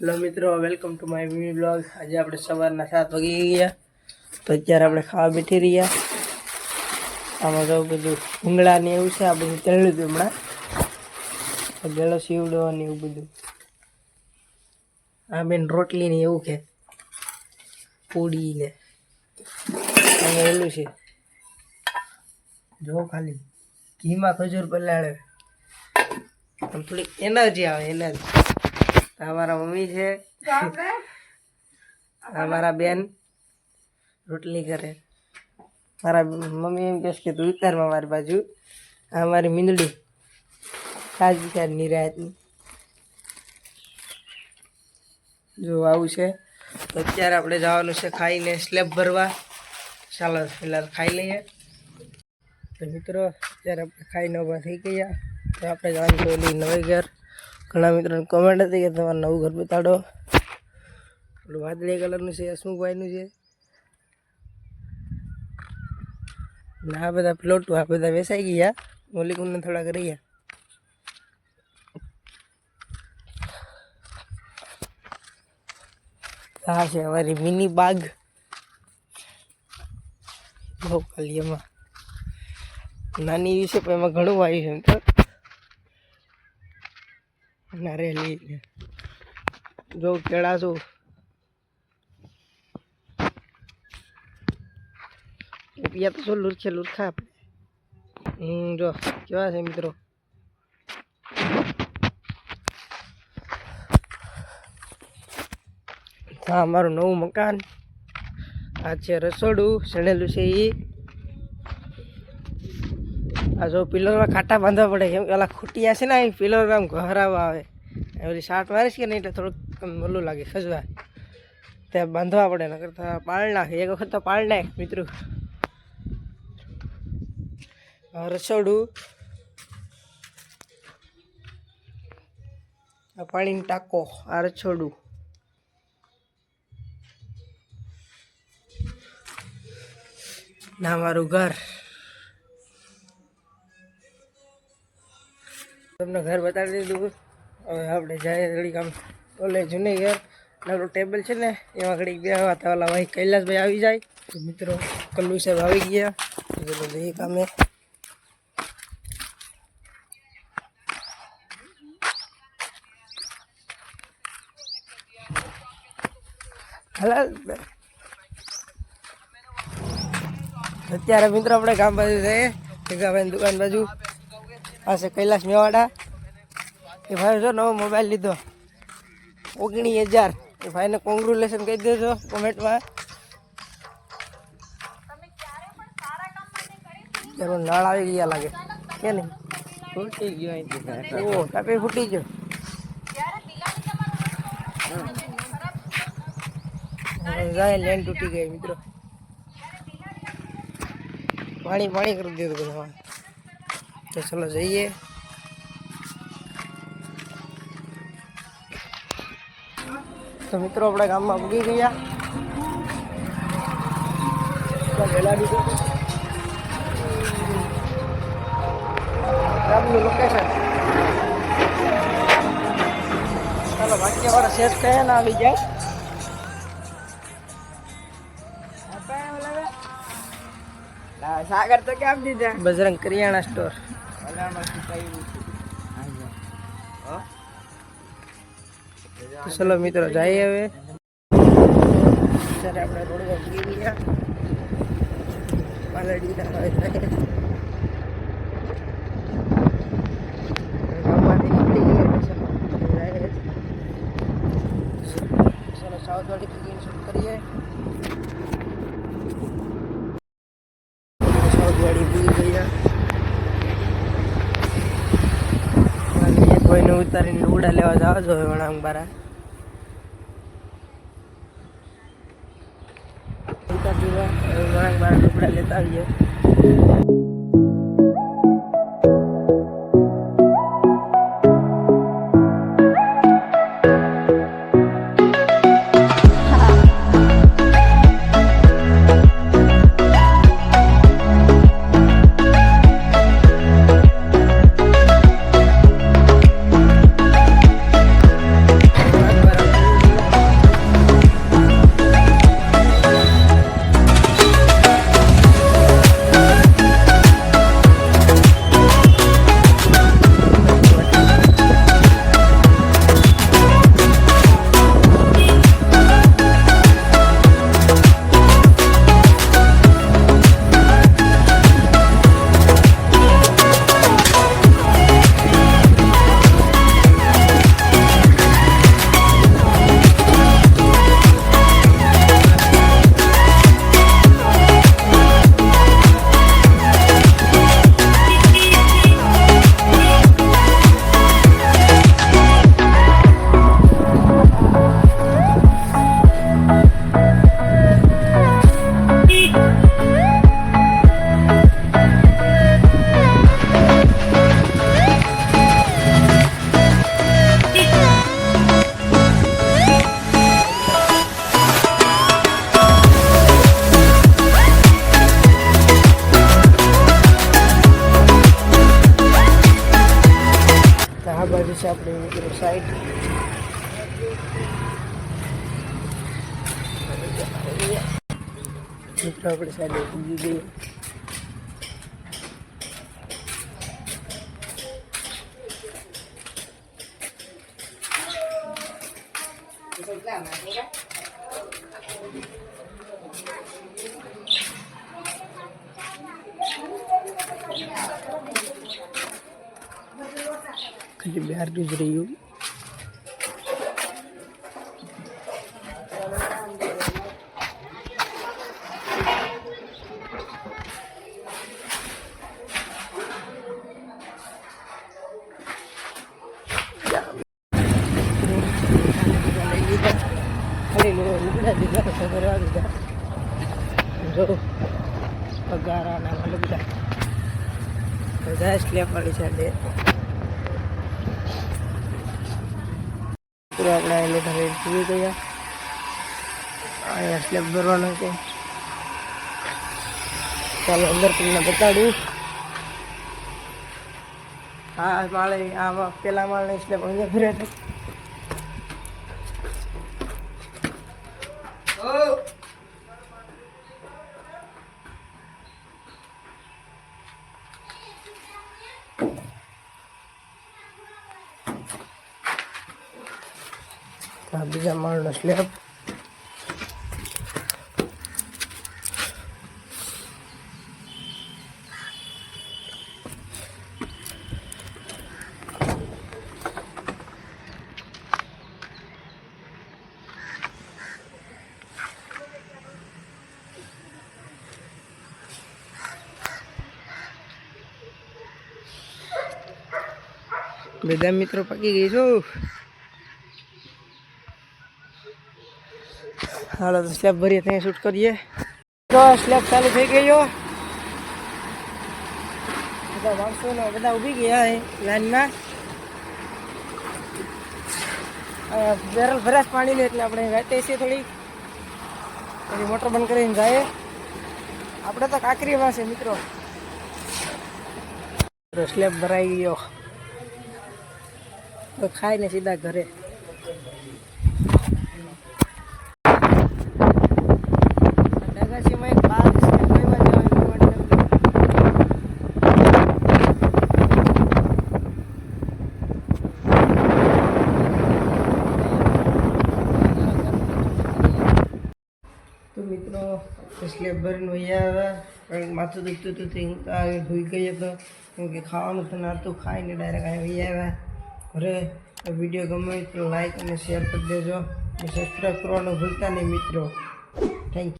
Hello મિત્રો welcome to my mini blog આજે આપણે સવારના સાત વાગી ગયા તો અત્યારે આપણે ખાવા બેઠી રહ્યા. આમાં તો બધું ભૂંગળા ને એવું છે, આ બધું તળ્યું હતું હમણાં. ગળો સીવડો ને એવું બધું. આ બેન રોટલી ને એવું કે, પૂડી ને. એલું છે. જો ખાલી ઘીમાં ખજૂર પલાળે. થોડીક એનર્જી આવે, એનર્જી. આ મારા મમ્મી છે. આ મારા બેન રોટલી કરે. મારા મમ્મી એમ કહેશ કે તું ઉતારમાં મારી બાજુ. આ મારી મીંદડી તાજી ત્યારે નિરાયતની જો આવું છે. તો અત્યારે આપણે જવાનું છે ખાઈને સ્લેબ ભરવા. ચાલો પહેલાં ખાઈ લઈએ. તો મિત્રો અત્યારે આપણે ખાઈને ઊભા થઈ ગયા. તો આપણે જવાનું છે ઓલી નવી ઘર ઘણા મિત્રોને કોમેન્ટ હતી કે તમારે નવું ઘર બતાડો. ઓલું વાદળી કલરનું છે હસમુખભાઈનું છે. ને આ બધા પ્લોટો આ બધા વેસાઈ ગયા. મોલિકુમને થોડાક રહ્યા આ છે અમારી મિની બાગ. બહુ ખાલી એમાં. નાની એવી પણ એમાં ઘણું આવ્યું છે નારેલી જો કેળા છું પિયા તો શું લુરખે લુરખા આપણે હમ, જો, કેવા છે મિત્રો? હા અમારું નવું મકાન. આ છે રસોડું, સણેલું છે એ આ જો પિલરમાં કાંટા બાંધવા પડે. કેમ કે ઓલા ખૂટિયા ને, એ પિલર આમ ઘરાવા આવે. ઓલી શાર્ટ મારીશ કે નહીં એટલે થોડુંક ઓલું લાગે ખજવા ત્યાં બાંધવા પડે, નકર તો પાળ નાખે. એક વખત તો પાળ નાખ, મિત્રો. રસોડું આ પાણીની ટાંકો, આ રસોડું ના, મારું ઘર. તમને ઘર બતાડી દીધું હવે આપણે જાય ઘડીક આમ ઓલે જૂની ઘર. નાનું ટેબલ છે ને, એમાં ઘડીક બે હતા ઓલા ભાઈ કૈલાસભાઈ આવી જાય. તો મિત્રો, કલ્લુ સાહેબ આવી ગયા. તો ચલો જઈએ કામે હાલા અત્યારે મિત્રો આપણે ગામ બાજુ જઈએ. ભેગાભાઈની દુકાન બાજુ. પાસે કૈલાસ મેવાડા. એ ભાઈ જો નવો મોબાઈલ લીધો. ઓગણીસ હજાર. એ ભાઈને કોંગ્રેચ્યુલેશન કહી દેજો કોમેન્ટમાં એનું નળ આવી ગયા લાગે. કે નહીં? ફૂટી ગયો ઓ કાપી ફૂટી ગયો. જાય લેન તૂટી ગઈ, મિત્રો. પાણી પાણી કરી દીધું બધા તો ચલો જઈએ. તો મિત્રો આપણે ગામમાં પૂગી ગયા. ગામનું લોકેશન ચાલો ભાગ્યવાળા શેર કયા ના આવી જાય. સાગર તો કેમ દીધા? બજરંગ કરિયાણા સ્ટોર ચલો મિત્રો જઈએ હવે. અત્યારે આપણે રોડ પર ગયા પાલડી હવે જઈએ. ગામમાંથી નીકળી ગયા એટલે ચલો જઈએ. ચલો સાઉથવાડી ક્રિકેટ શૂટ કરીએ સાઉથવાડી પૂરી ગયા અને કોઈને ઉતારીને ઉડા લેવા જાવ છો વણાંગ બારા. વણાંગ બારા ટુકડા લેતા આવીએ. છે આપણે મિત્રો સાઈડ આપણે સાઈડ પૂજી ગઈ Thank. ખાલી બહારનું જ રહ્યું જો પગારાના બધા. બધા સ્લેપ વાળી છે પૂરા આપણે એને ઘરે જોઈ ગયા. અહીંયા સ્લેબ ભરવાનો છે. ચાલો અંદર તમને બતાડું. આ માળે આમાં પેલા માળને સ્લેબ અહીંયા ભર્યા છે. બીજા માળનો સ્લેબ બધા મિત્રો પકી ગઈ છું હાલો, તો સ્લેબ ભરીએ ત્યાં શૂટ કરીએ. તો સ્લેબ ચાલુ થઈ ગયો બધા માણસો ને બધા ઊભી ગયા છે લાઈનમાં. બેરલ ભરાશ પાણીને એટલે આપણે વેટે છીએ થોડી પછી મોટર બંધ કરીને જાય. આપણે તો કાંકરીમાં છે મિત્રો. સ્લેબ ભરાઈ ગયો. તો ખાઈને સીધા ઘરે ડગાસીમાં એક બાગ છે કોઈમાં જવાનું માટે તો મિત્રો, એટલે ભરીને વૈયા આવ્યા. કારણ કે માથું દુખતું હતું, તે હું તો આવી ભૂઈ ગઈ હતો. કેમ કે ખાવાનું તો નહોતું, ખાઈને ડાયરેક્ટ અહીં વૈયા આવ્યા. ઘરે વીડિયો ગમે તો લાઈક અને શેર કરી દેજો. સબસ્ક્રાઈબ કરવાનું ભૂલતા નહીં, મિત્રો.